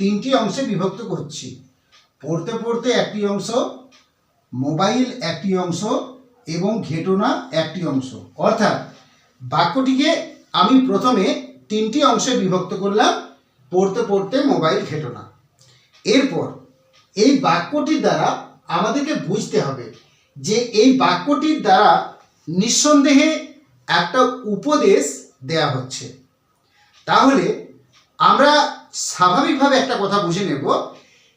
তিনটি অংশে বিভক্ত করছি। পড়তে পড়তে একটি অংশ, মোবাইল একটি অংশ এবং ঘেটনা একটি অংশ। অর্থাৎ বাক্যটিকে আমি প্রথমে তিনটি অংশে বিভক্ত করলাম, পড়তে পড়তে মোবাইল ঘেটনা। এরপর এই বাক্যটির দ্বারা আমাদেরকে বুঝতে হবে যে এই বাক্যটির দ্বারা নিঃসন্দেহে একটা উপদেশ দেয়া হচ্ছে। তাহলে আমরা স্বাভাবিকভাবে একটা কথা বুঝে নেব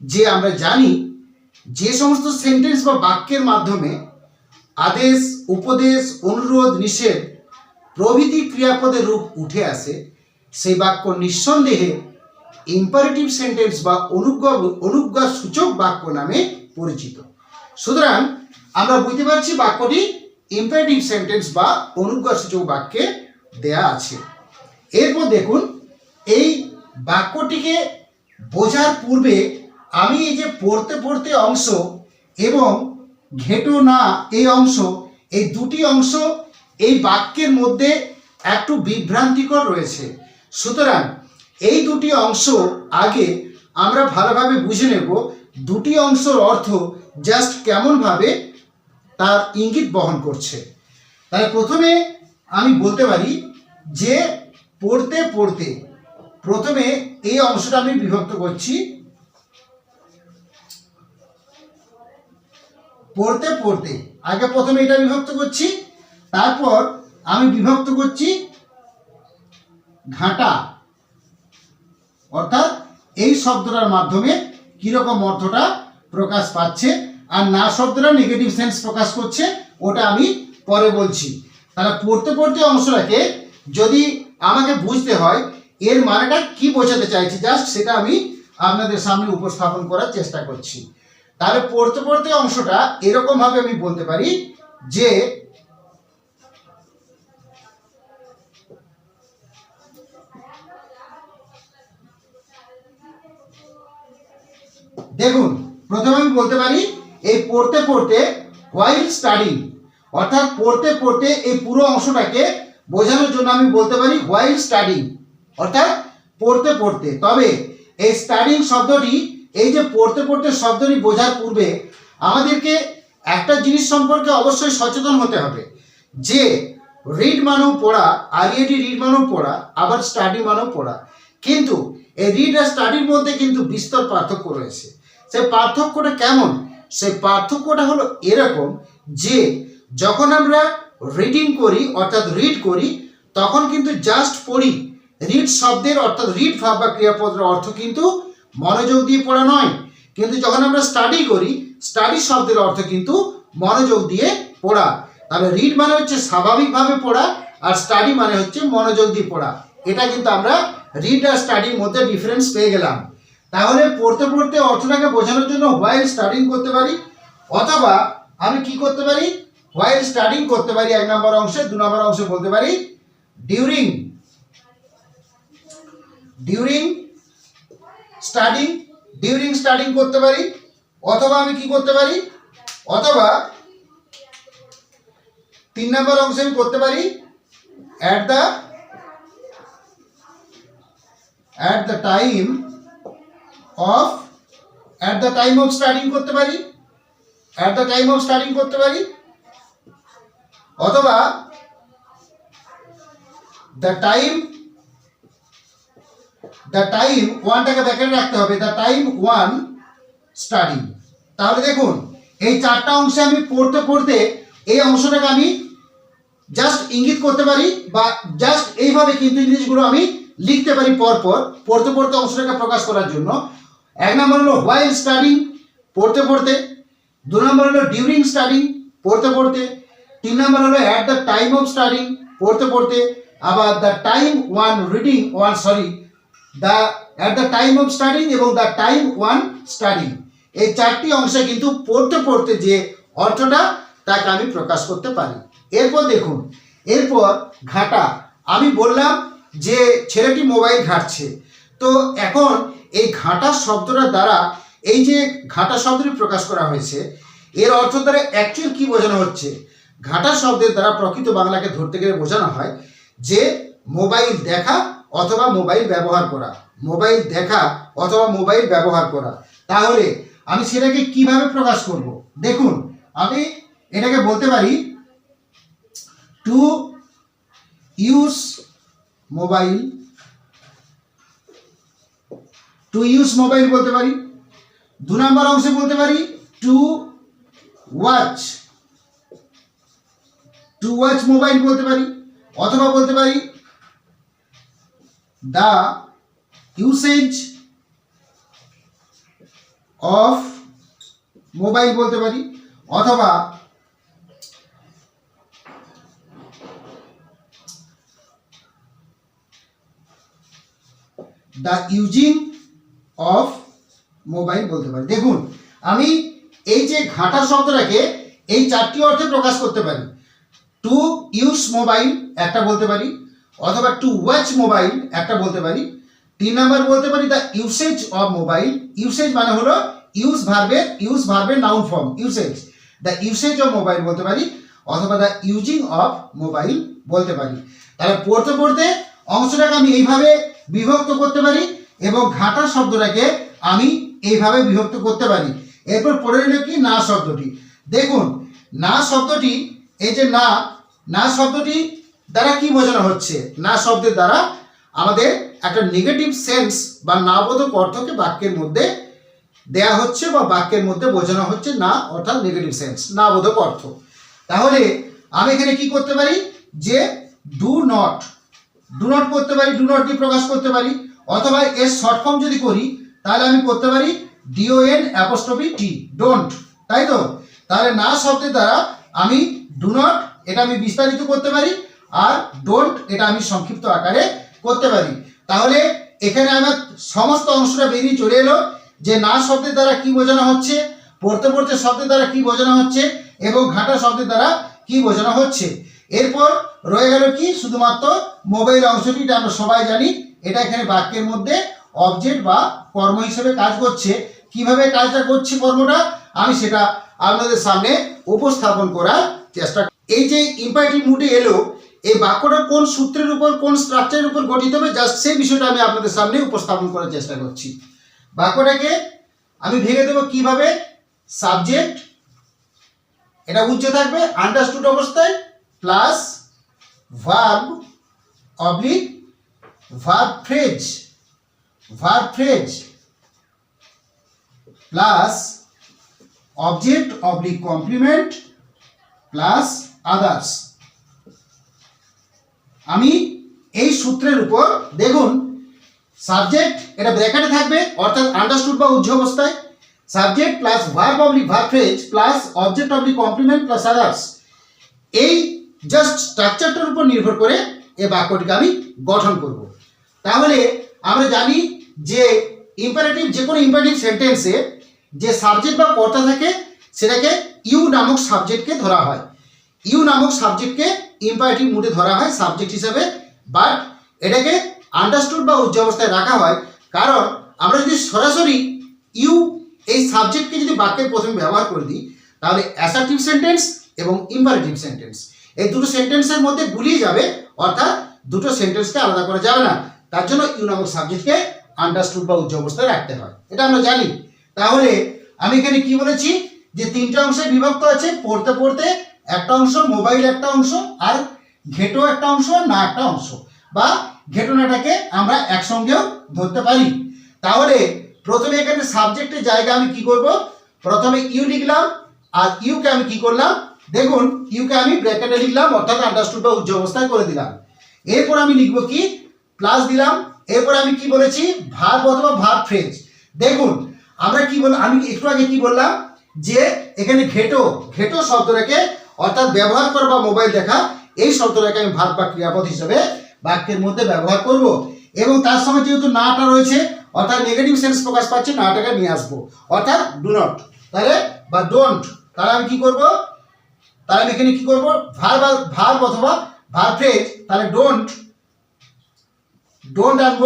যে আমরা জানি যে সমস্ত সেন্টেন্স বা বাক্যের মাধ্যমে আদেশ, উপদেশ, অনুরোধ, নিষেধ প্রভৃতি ক্রিয়াপদের রূপ উঠে আসে, সেই বাক্য নিঃসন্দেহে ইম্পারেটিভ সেন্টেন্স বা অনুজ্ঞা অনুজ্ঞা সূচক বাক্য নামে পরিচিত। সুতরাং আমরা বুঝতে পারছি বাক্যটি ইম্পারেটিভ সেন্টেন্স বা অনুজ্ঞা সূচক বাক্যে দেয়া আছে। এরপর দেখুন, এই বাক্যটিকে বোঝার পূর্বে আমি এই যে পড়তে পড়তে অংশ এবং ঘেটো না এই অংশ, এই দুটি অংশ এই বাক্যের মধ্যে একটু বিভ্রান্তিকর রয়েছে। সুতরাং এই দুটি অংশ আগে আমরা ভালোভাবে বুঝে নেব দুটি অংশের অর্থ জাস্ট কেমনভাবে তার ইঙ্গিত বহন করছে। তাহলে প্রথমে আমি বলতে পারি যে পড়তে পড়তে প্রথমে এই অংশটা আমি বিভক্ত করছি। পড়তে পড়তে, আগে প্রথমে এটা বিভক্ত করছি, তারপর আমি বিভক্ত করছি ঘাটা। অর্থাৎ এই শব্দটার মাধ্যমে কীরকম অর্থটা প্রকাশ পাচ্ছে আর না শব্দটা নেগেটিভ সেন্স প্রকাশ করছে, ওটা আমি পরে বলছি। তাহলে পড়তে পড়তে অংশটাকে যদি আমাকে বুঝতে হয় এর মানেটা কি বোঝাতে চাইছি? জাস্ট সেটা আমি আপনাদের সামনে উপস্থাপন করার চেষ্টা করছি। তাহলে পড়তে পড়তে অংশটা এরকমভাবে আমি বলতে পারি যে, দেখুন, প্রথমে আমি বলতে পারি এই পড়তে পড়তে হোয়াইল স্টাডিং অর্থাৎ পড়তে পড়তে এই পুরো অংশটাকে বোঝানোর জন্য আমি বলতে পারি হোয়াইল স্টাডিং অর্থাৎ পড়তে পড়তে। তবে এই স্টাডিং শব্দটি, এই যে পড়তে পড়তে শব্দটি বোঝার পূর্বে আমাদেরকে একটা জিনিস সম্পর্কে অবশ্যই সচেতন হতে হবে। যে রিড মানেও পড়া আরইএডি রিড মানেও পড়া, আবার স্টাডি মানেও পড়া। কিন্তু এই রিড আর স্টাডির মধ্যে কিন্তু বিস্তর পার্থক্য রয়েছে। সেই পার্থক্যটা কেমন? সেই পার্থক্যটা হলো এরকম যে যখন আমরা রিডিং করি, অর্থাৎ রিড করি, তখন কিন্তু জাস্ট পড়ি রিড শব্দের অর্থাৎ রিড ভাব বা ক্রিয়াপদের অর্থ কিন্তু মনোযোগ দিয়ে পড়া নয়। কিন্তু যখন আমরা স্টাডি করি স্টাডি শব্দের অর্থ কিন্তু মনোযোগ দিয়ে পড়া। তাহলে রিড মানে হচ্ছে স্বাভাবিকভাবে পড়া আর স্টাডি মানে হচ্ছে মনোযোগ দিয়ে পড়া। এটা কিন্তু আমরা রিড আর স্টাডির মধ্যে ডিফারেন্স পেয়ে গেলাম। তাহলে পড়তে পড়তে অর্থটাকে বোঝানোর জন্য হোয়াইল স্টাডিং করতে পারি, অথবা আমি কি করতে পারি? হোয়াইল স্টাডিং করতে পারি এক নম্বর অংশে, দু নম্বর অংশে বলতে পারি during during studying during studying করতে পারি, অথবা আমি কি করতে পারি? অথবা তিন নম্বর অংশে আমি করতে পারি at the at the time of at the time of studying করতে পারি at the time of studying করতে পারি, অথবা দ্য টাইম দ্য টাইম ওয়ানটাকে ব্যাকেটে রাখতে হবে। দ্য টাইম ওয়ান স্টাডি তাহলে দেখুন, এই চারটা অংশে আমি পড়তে পড়তে এই অংশটাকে আমি জাস্ট ইঙ্গিত করতে পারি বা জাস্ট এইভাবে কিন্তু জিনিসগুলো আমি লিখতে পারি পরপর, পড়তে পড়তে অংশটাকে প্রকাশ করার জন্য। এক নম্বর হলো হোয়াইল স্টাডিং পড়তে পড়তে। দু নম্বর হলো ডিউরিং স্টাডিং পড়তে পড়তে। তিন নম্বর হলো at the time of studying পড়তে পড়তে। আবার the time when reading when sorry the at the time of studying এবং দ্য টাইম ওয়ান স্টাডিং এই চারটি অংশে কিন্তু পড়তে পড়তে যে অর্থটা, তাকে আমি প্রকাশ করতে পারি। এরপর দেখুন, এরপর ঘাটা। আমি বললাম যে ছেলেটি মোবাইল ঘাটছে। তো এখন এই ঘাটা শব্দটার দ্বারা, এই যে ঘাটা শব্দটি প্রকাশ করা হয়েছে, এর অর্থ দ্বারা অ্যাকচুয়াল কি বোঝানো হচ্ছে? ঘাটা শব্দের দ্বারা প্রকৃত বাংলাকে ধরতে গেলে বোঝানো হয় যে মোবাইল দেখা অথবা মোবাইল ব্যবহার করা, মোবাইল দেখা অথবা মোবাইল ব্যবহার করা। তাহলে আমি সেটাকে কীভাবে প্রকাশ করব? দেখুন, আমি এটাকে বলতে পারি to use mobile to use mobile বলতে পারি। দু নম্বর অংশে বলতে পারি to watch to watch mobile বলতে পারি। অথবা বলতে পারি দ্য ইউসেজ অফ মোবাইল বলতে পারি, অথবা দ্য ইউজিং অফ মোবাইল বলতে পারি। দেখুন, আমি এই যে ঘাটা শব্দটাকে এই চারটি অর্থে প্রকাশ করতে পারি। টু ইউজ মোবাইল একটা বলতে পারি অথবা টু ওয়াচ মোবাইল একটা বলতে পারি। তিন নাম্বার বলতে পারি the usage of mobile usage মানে হলো ইউজ ভার্বের ইউজ ভার্বের noun form usage the usage of mobile বলতে পারি, অথবা দ্য ইউজিং অফ মোবাইল বলতে পারি। তাহলে পড়তে পড়তে অংশটাকে আমি এইভাবে বিভক্ত করতে পারি এবং ঘাটা শব্দটাকে আমি এইভাবে বিভক্ত করতে পারি। এরপর পড়ে নিল কি না শব্দটি। দেখুন, না শব্দটি, এই যে না না শব্দটি দ্বারা কি বোঝানো হচ্ছে? না শব্দের দ্বারা আমাদের একটা নেগেটিভ সেন্স বা নাবোধক অর্থকে বাক্যের মধ্যে দেয়া হচ্ছে বা বাক্যের মধ্যে বোঝানো হচ্ছে না, অর্থাৎ নেগেটিভ সেন্স না বোধক অর্থ। তাহলে আমি এখানে কি করতে পারি? যে ডু নট ডু নট করতে পারি ডু নট দিয়ে প্রকাশ করতে পারি। অথবা এর শর্ট ফর্ম যদি করি, তাহলে আমি করতে পারি D O N apostrophe T don't তাই তো? তাহলে না শব্দের দ্বারা আমি ডু নট এটা আমি বিস্তারিত করতে পারি। আর ডোন্ট এটা আমি সংক্ষিপ্ত আকারে করতে পারি। তাহলে এখানে আমার সমস্ত অংশটা বেরিয়ে চলে এলো যে না শব্দের দ্বারা কি বোঝানো হচ্ছে, পড়তে পড়তে শব্দের দ্বারা কি বোঝানো হচ্ছে, এবং ঘাটা শব্দের দ্বারা কি বোঝানো হচ্ছে। এরপর রয়ে গেল কি? শুধুমাত্র মোবাইল অংশটি আমরা সবাই জানি, এটা এখানে বাক্যের মধ্যে অবজেক্ট বা কর্ম হিসেবে কাজ করছে। কীভাবে কাজটা করছে কর্মটা? আমি সেটা আপনাদের সামনে উপস্থাপন করার চেষ্টা এই যে ইম্পারেটিভ মুডে এলো এই বাক্যটা কোন সূত্রের উপর, কোন স্ট্রাকচারের উপর গঠিত হবে জাস্ট সেই বিষয়টা আমি আপনাদের সামনে উপস্থাপন করার চেষ্টা করছি। বাক্যটাকে আমি ভেঙে দেবো কীভাবে? সাবজেক্ট এটা উচ্চ থাকবে আন্ডারস্টুড অবস্থায় plus verb oblique verb phrase verb phrase plus object oblique complement plus others আমি এই সূত্রের উপর দেখুন সাবজেক্ট এটা ব্র্যাকেটে থাকবে, অর্থাৎ আন্ডারস্টুড বা উজ্জ্ব অবস্থায়। Subject plus verb oblique verb phrase plus object oblique complement plus others এই জাস্ট স্ট্রাকচারটার উপর নির্ভর করে এই বাক্যটিকে আমি গঠন করব। তাহলে আমরা জানি যে ইম্পারেটিভ যে কোনো ইম্পারেটিভ সেন্টেন্সে যে সাবজেক্ট বা কর্তা থাকে, সেটাকে ইউ নামক সাবজেক্টকে ধরা হয়। ইউ নামক সাবজেক্টকে ইম্পারেটিভ মুডে ধরা হয় সাবজেক্ট হিসাবে বাট এটাকে আন্ডারস্টুড বা উচ্চ অবস্থায় রাখা হয়, কারণ আমরা যদি সরাসরি ইউ এই সাবজেক্টকে যদি বাক্যের প্রথমে ব্যবহার করে দিই, তাহলে অ্যাসার্টিভ সেন্টেন্স এবং ইম্পারেটিভ সেন্টেন্স এই দুটো সেন্টেন্সের মধ্যে গুলিয়ে যাবে, অর্থাৎ দুটো সেন্টেন্সকে আলাদা করা যাবে না। তার জন্য ইউ নামক সাবজেক্টকে আন্ডারস্টুড বা উচ্চ অবস্থায় রাখতে হয়। এটা আমরা জানি। তাহলে আমি এখানে কি বলেছি? যে তিনটা অংশে বিভক্ত আছে, পড়তে পড়তে একটা অংশ মোবাইল একটা অংশ, আর ঘেটো একটা অংশ না একটা অংশ। বা ঘেটনাটাকে আমরা একসঙ্গেও ধরতে পারি। তাহলে প্রথমে এখানে সাবজেক্টের জায়গা আমি কি করব? প্রথমে ইউ লিখলাম, আর ইউকে আমি কি করলাম? দেখুন ইউকে আমি ব্র্যাকেটে লিখলাম, অর্থাৎ আন্ডারস্টুড বা উচ্চ অবস্থায় করে দিলাম। এরপর আমি লিখব কি? প্লাস দিলাম। এরপর আমি কি বলেছি? ভার্ব অথবা ভার্ব ফ্রেজ দেখুন, আমরা কি বল আমি একটু আগে কি বললাম? যে এখানে ঘেটো ঘেটো শব্দটাকে অর্থাৎ ব্যবহার করা বা মোবাইল দেখা, এই শব্দটাকে আমি ভার্ব বা ক্রিয়াপদ হিসেবে বাক্যের মধ্যে ব্যবহার করব। এবং তার সঙ্গে যেহেতু নাটা রয়েছে, অর্থাৎ নেগেটিভ সেন্স প্রকাশ পাচ্ছে, নাটাকে নিয়ে আসব। অর্থাৎ ডু নট তাহলে বা ডোন্ট তাহলে আমি কি করব? তাহলে আমি এখানে কি করব? ভার্ব ভার্ব অথবা ভার্ব ফ্রেজ তাহলে ডোন্ট ডোন্ট আনব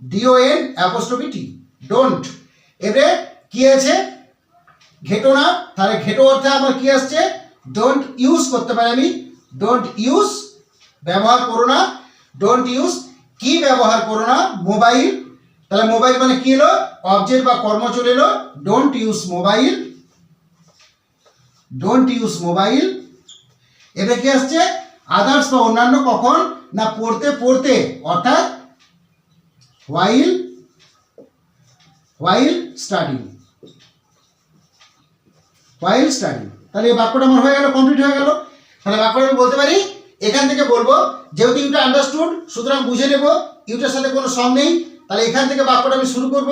ডিও এন টি ডোন্ট এবারে কি আছে? ঘেটো না, তাহলে ঘেটো অর্থে আমার কি আসছে? ডোন্ট ইউজ করতে পারি আমি। ডোন্ট ইউজ ব্যবহার করো না। ডোন্ট ইউজ কি ব্যবহার করো না? মোবাইল তাহলে মোবাইল মানে কি এলো? অবজেক্ট বা কর্ম চলে এলো। Don't use mobile don't use mobile এবার কি আসছে? আদার্স বা অন্যান্য কখন? না, পড়তে পড়তে, অর্থাৎ while while study while study তাহলে এই বাক্যটা আমার হয়ে গেল কমপ্লিট হয়ে গেল। তাহলে বাক্যটা আমি বলতে পারি, এখান থেকে বলব, যেহেতু ইউটা আন্ডারস্টুড সুতরাং বুঝে নেব ইউটার সাথে কোনো সম নেই, তাহলে এখান থেকে বাক্যটা আমি শুরু করব।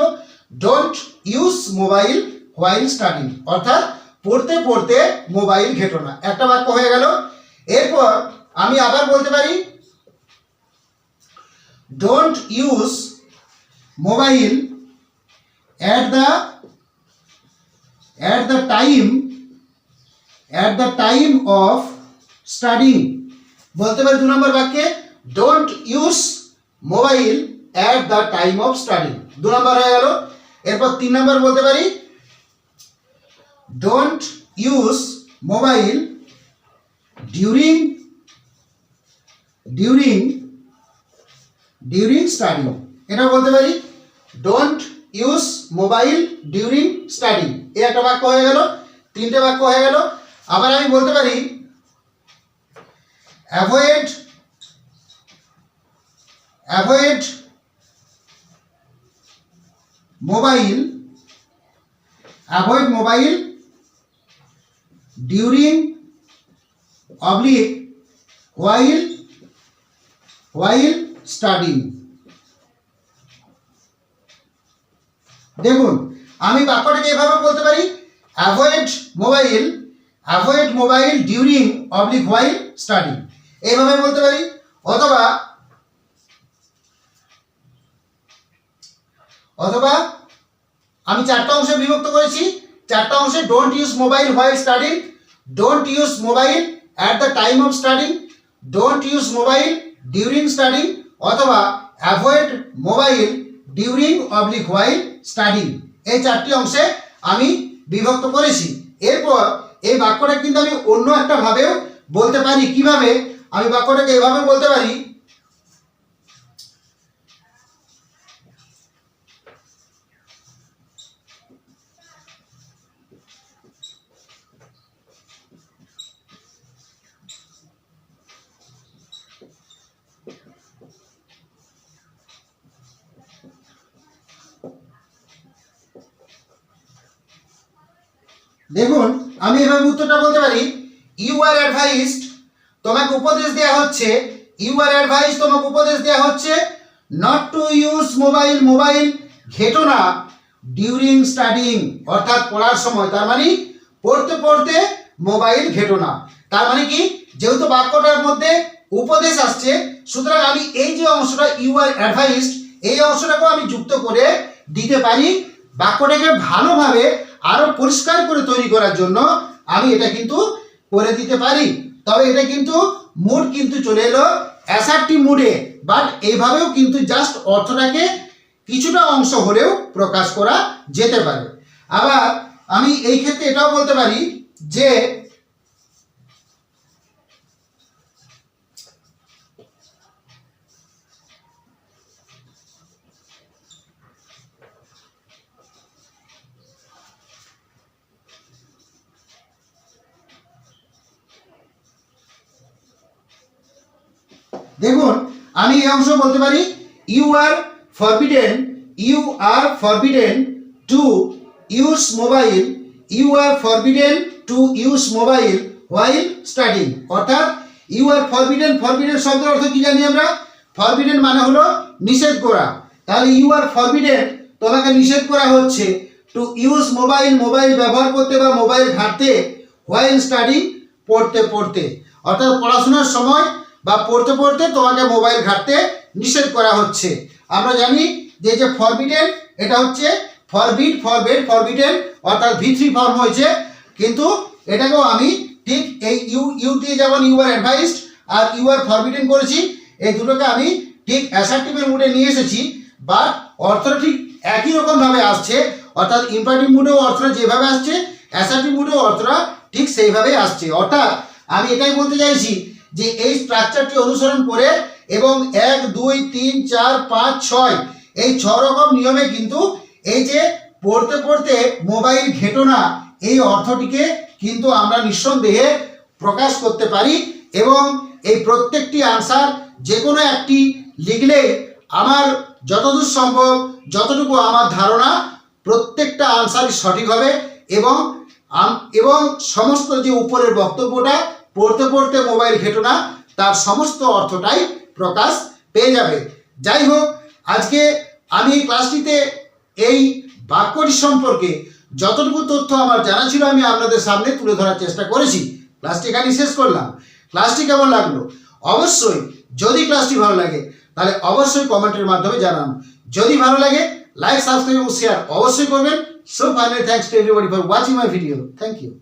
Don't use mobile while study অর্থাৎ পড়তে পড়তে মোবাইল ঘেটো না। একটা বাক্য হয়ে গেল। এরপর আমি আবার বলতে পারি don't use mobile at the at the time, at the time of studying. বলতে পারি দু নম্বর বাক্যে don't use mobile at the time of study দু নম্বর হয়ে গেল। এরপর তিন নম্বর বলতে পারি don't use mobile during during during study এটা বলতে পারি don't use mobile during study. এই একটা বাক্য হয়ে গেল, তিনটে বাক্য হয়ে গেল। আবার আমি বলতে পারি avoid avoid mobile avoid mobile during oblique while while studying দেখুন, আমি বাক্যটাকে এভাবে বলতে পারি avoid mobile avoid mobile during oblique while study এইভাবে বলতে পারি, অথবা অথবা, আমি চারটা অংশে বিভক্ত করেছি, চারটা অংশে don't use mobile while studying don't use mobile at the time of studying don't use mobile during studying অথবা avoid mobile during oblique while studying এই চারটি অংশে আমি বিভক্ত করেছি। এরপর এই বাক্যটা কিন্তু আমি অন্য একটা ভাবেও বলতে পারি। কীভাবে? আমি বাক্যটাকে এভাবে বলতে পারি দেখুন, আমি এভাবে উত্তরটা বলতে পারি। ইউ আর অ্যাডভাইসড তোমাকে উপদেশ দেওয়া হচ্ছে। ইউ আর অ্যাডভাইস তোমাকে উপদেশ দেওয়া হচ্ছে not to use mobile mobile ঘেটো না ডিউরিং স্টাডিং অর্থাৎ পড়ার সময়। তার মানে পড়তে পড়তে মোবাইল ঘেটো না। তার মানে কি? যেহেতু বাক্যটার মধ্যে উপদেশ আসছে, সুতরাং আমি এই যে অংশটা ইউ আর অ্যাডভাইসড এই অংশটাকেও আমি যুক্ত করে দিতে পারি। বাক্যটাকে ভালোভাবে আরও পরিষ্কার করে তৈরি করার জন্য আমি এটা কিন্তু করে দিতে পারি। তবে এটা কিন্তু মুড কিন্তু চলে এলো অ্যাসারটি মুডে বাট এইভাবেও কিন্তু জাস্ট অর্থটাকে কিছুটা অংশ হলেও প্রকাশ করা যেতে পারে। আবার আমি এই ক্ষেত্রে এটাও বলতে পারি যে দেখুন, আমি এই অংশ বলতে পারি you are forbidden you are forbidden to use mobile you are forbidden to use mobile while studying অর্থাৎ ইউ আর ফরবিডেন ফরবিডেন শব্দের অর্থ কি জানি আমরা? ফরবিডেন মানে হলো নিষেধ করা। তাহলে ইউ আর ফরবিডেন তোমাকে নিষেধ করা হচ্ছে টু ইউজ মোবাইল মোবাইল ব্যবহার করতে বা মোবাইল ঘাঁটতে হোয়াইল স্টাডি পড়তে পড়তে। অর্থাৎ, পড়াশোনার সময় বা পড়তে পড়তে তোমাকে মোবাইল ঘাঁটতে নিষেধ করা হচ্ছে। আমরা জানি যে যে ফরবিডেন এটা হচ্ছে ফরবিড ফরবেড ফরবিডেন অর্থাৎ ভি থ্রি ফর্ম হয়েছে। কিন্তু এটাকেও আমি ঠিক এই ইউ ইউ দিয়ে যেমন you are advised R you are forbidden করেছি, এই দুটোকে আমি ঠিক অ্যাসার্টিভের মুডে নিয়ে এসেছি। বা অর্থটা ঠিক একই রকমভাবে আসছে, অর্থাৎ ইম্পারেটিভ মুডেও অর্থটা যেভাবে আসছে অ্যাসার্টিভ মুডেও অর্থটা ঠিক সেইভাবেই আসছে। অর্থাৎ আমি এটাই বলতে চাইছি যে এই স্ট্রাকচারটি অনুসরণ করে এবং এক, দুই, তিন, চার, পাঁচ, ছয়, এই ছ রকম নিয়মে কিন্তু এই যে পড়তে পড়তে মোবাইল ঘেটো না, এই অর্থটিকে কিন্তু আমরা নিঃসন্দেহে প্রকাশ করতে পারি এবং এই প্রত্যেকটি আনসার যে কোনো একটি লিখলে আমার যতদূর সম্ভব, যতটুকু আমার ধারণা, প্রত্যেকটা আনসারই সঠিক হবে এবং এবং সমস্ত যে উপরের বক্তব্যটা পড়তে পড়তে মোবাইল ঘেটো না, তার সমস্ত অর্থটাই প্রকাশ পেয়ে যাবে। যাই হোক, আজকে আমি এই ক্লাসটিতে এই বাক্যটি সম্পর্কে যতটুকু তথ্য আমার জানা ছিল আমি আপনাদের সামনে তুলে ধরার চেষ্টা করেছি। ক্লাসটি এখানেই শেষ করলাম। ক্লাসটি কেমন লাগল? অবশ্যই যদি ক্লাসটি ভালো লাগে, তাহলে অবশ্যই কমেন্টের মাধ্যমে জানান। যদি ভালো লাগে লাইক সাবস্ক্রাইব এবং শেয়ার অবশ্যই করবেন। So finally thanks to everybody for watching my video thank you